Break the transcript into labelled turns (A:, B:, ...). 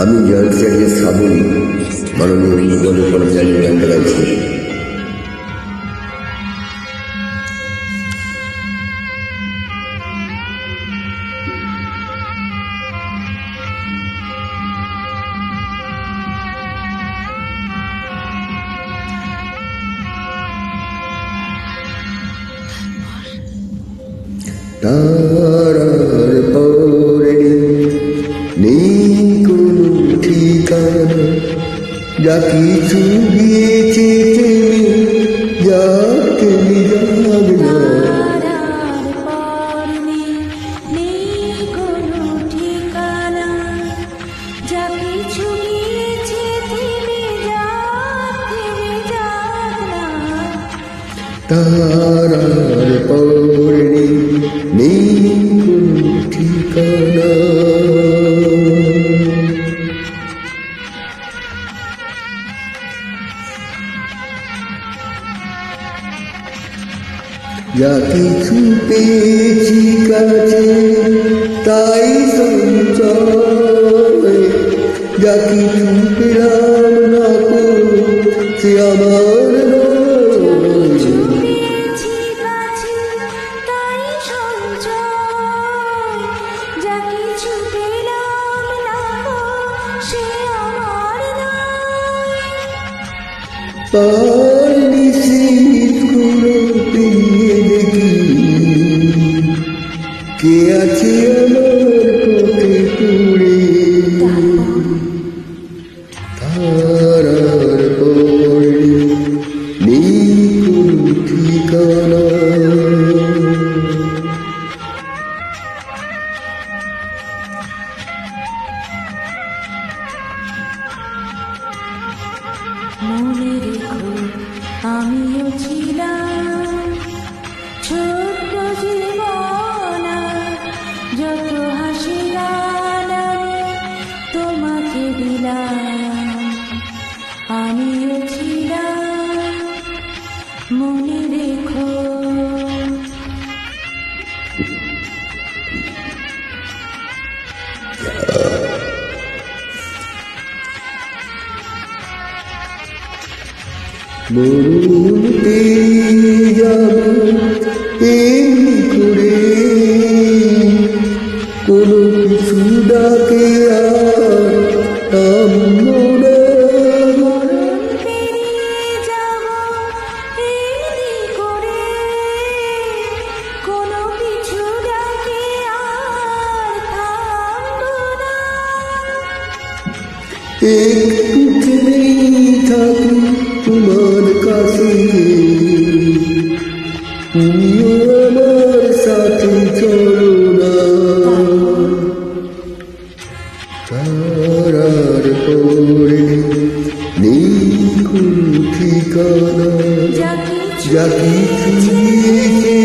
A: আমি জলসের শ্রাবণ মাননীয় ভূগোলের কর্মচারী তারার যা কিছু গিয়েছে থেমে যা থেমে যাবে না
B: তারার পরনে নেই কোনো ঠিকানা। যা কিছু গিয়েছে থেমে যাক থেমে যাক
A: যা কিছু পেয়েছি কাছে তাই সঞ্চয়। যা কিছু পেলাম না সে আমার কে আছে আমার পথে?
B: মনে রেখো আমিও ছিলাম। ছোট্ট জীবন যত হাসিলাম তোমাকে দিলাম। আমিও
A: মরুন পেরিয়ে যাব এমনি করে কোনো কিছু ডাকে আর
B: কাছে
A: তুমিও আমার সাথে চলো না তারার পরে ঠিকানা
B: যা কিছু